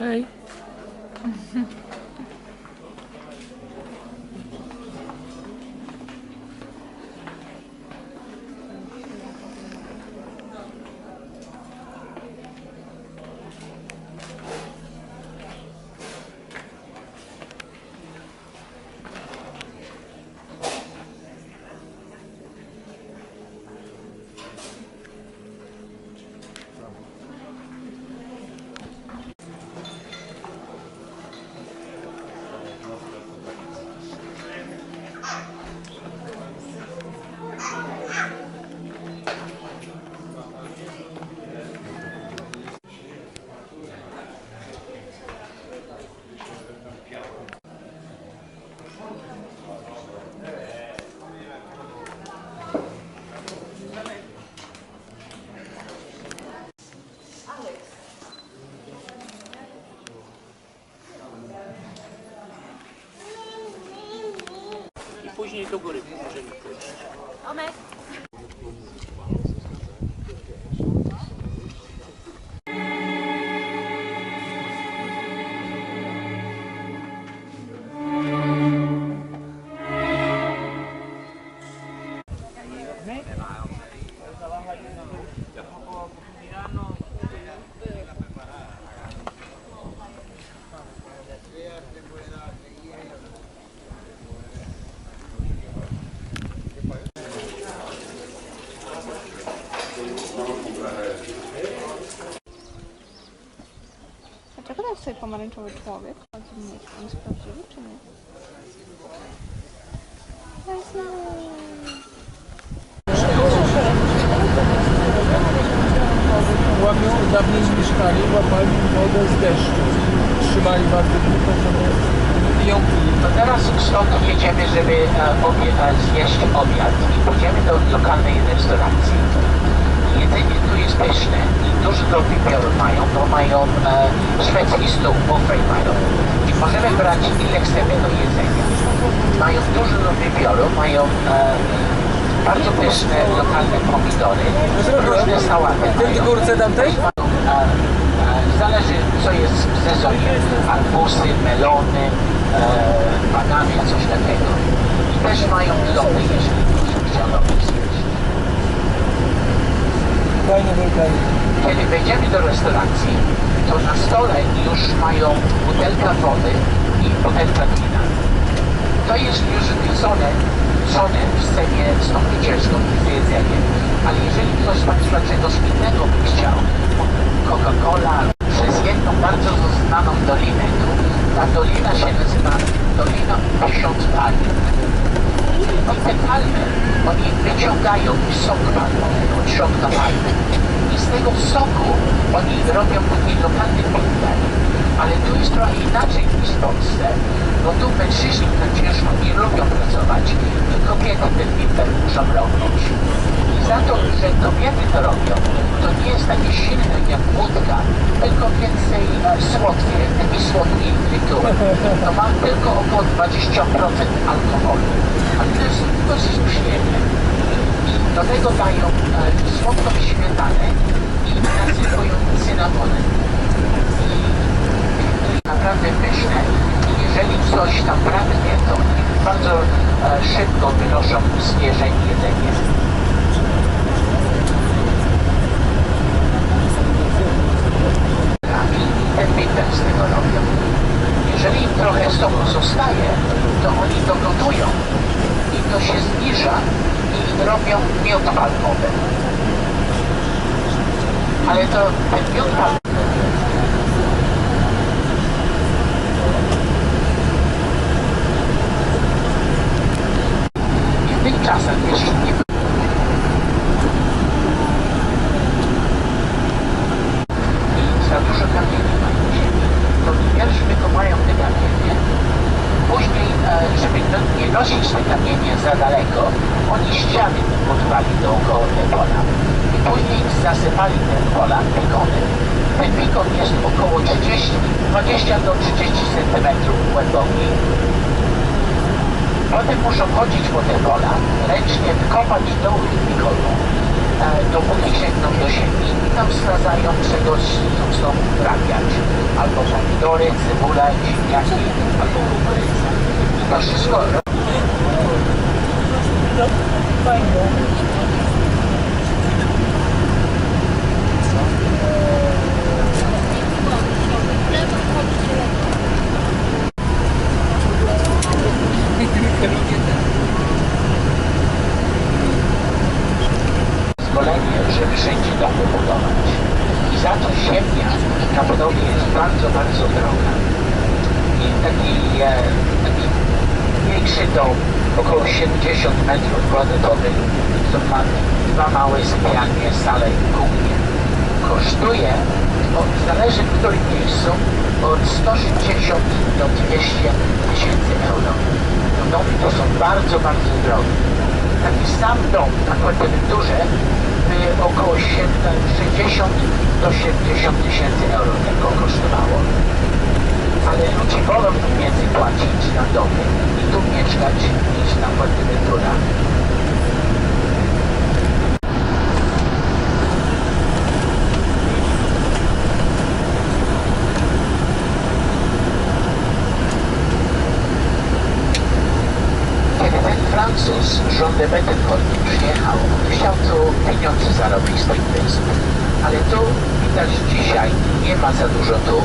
Hey. później do góry możemy pójść. Omek. Stoi pomarańczowy człowiek? Chodzi mnie, czy on jest prawdziwy, czy nie? Ja znam. Łamią, dawniej mieszkali, łapali wodę z deszczu. Trzymali bardzo długo, żeby ją pili. To teraz stąd jedziemy, żeby e, obie, e, zjeść obiad i pójdziemy do lokalnej restauracji. Jedzenie tu jest pyszne i wyboru mają, bo mają e, szwedzki stół, buffet mają. I możemy brać ile chcemy do jedzenia. Mają dużo do wyboru, mają e, bardzo pyszne lokalne pomidory, różne sałaty Ten mają. górce tamtej? E, e, Zależy co jest w sezonie. Arbusy, melony, e, banany, coś takiego. I też mają lody, jeżeli ktoś chciał lody zjeść. Fajnie, fajnie. Kiedy wejdziemy do restauracji, to na stole już mają butelka wody i butelka wina. To jest już wrzucone wrzucone w scenie z tą wycieczką z jedzeniem. Ale jeżeli ktoś z Państwa czegoś innego by chciał, Coca-Cola, przez jedną bardzo znaną dolinę ta dolina się nazywa Dolina Tysiąc Palm. I te palmy, oni wyciągają sok palmowy od środka palmy. Tego soku oni robią taki lokalny pimpel. Ale tu jest trochę inaczej niż w Polsce, bo tu mężczyźni tak ciężko nie lubią pracować i kobiety ten pimpel muszą robić. I za to, że kobiety to robią, to nie jest takie silne jak wódka, tylko więcej e, słodkie, taki słodki tytuł. To ma tylko około 20% alkoholu. Ale to jest dosyć przyjemne. I do tego dają e, słodką śmietanę i nasypują cynamonem. I naprawdę. I jeżeli coś tam braknie, to bardzo e, szybko wynoszą świeże jedzenie. 아래서 106, później zasypali te pola. Ten bikon jest około 30, 20 do 30 cm głęboki. Potem muszą chodzić po te pola, ręcznie wykopać dołki bikonu dopóki sięgną do ziemi, tam sprawdzają czegoś, co chcą uprawiać. Albo pomidory, cebulę, ziemniaki, albo kukurydzę. I to wszystko pozwolenie, żeby wszędzie domy budować. I za to ziemia budowie jest bardzo, bardzo droga. I taki, e, taki większy dom, około 70 metrów kwadratowych, to ma dwa małe sypialnie, salę i kuchnię. Kosztuje, od, zależy w którym miejscu, od 160 do 200 tysięcy euro. Domy to są bardzo, bardzo drogie taki sam dom na kwadraturze by około 60 do 70 tysięcy euro tylko kosztowało. Ale ludzie wolą więcej płacić na domy i tu mieszkać niż na kwadraturach. Kiedy ten Francuz z rządem Bettencourt przyjechał, chciał tu pieniądze zarobić z wysp. Ale tu widać dzisiaj nie ma za dużo tu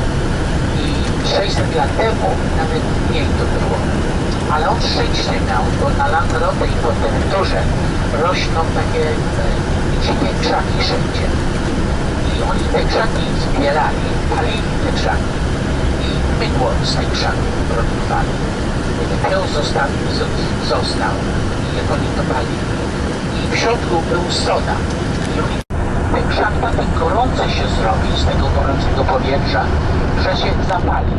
i 600 lat temu nawet mniej tu było. Ale on szczęście miał, bo na Lanzarote i Fuerteventurze rośną takie e, dzikie krzaki wszędzie. I oni te krzaki zbierali, palili te krzaki i mydło z tych krzaków produkowali. Peł zostawił, z- został jak oni to palili. I w środku był soda. I ten krzak taki gorący się zrobi z tego gorącego powietrza, że się zapali.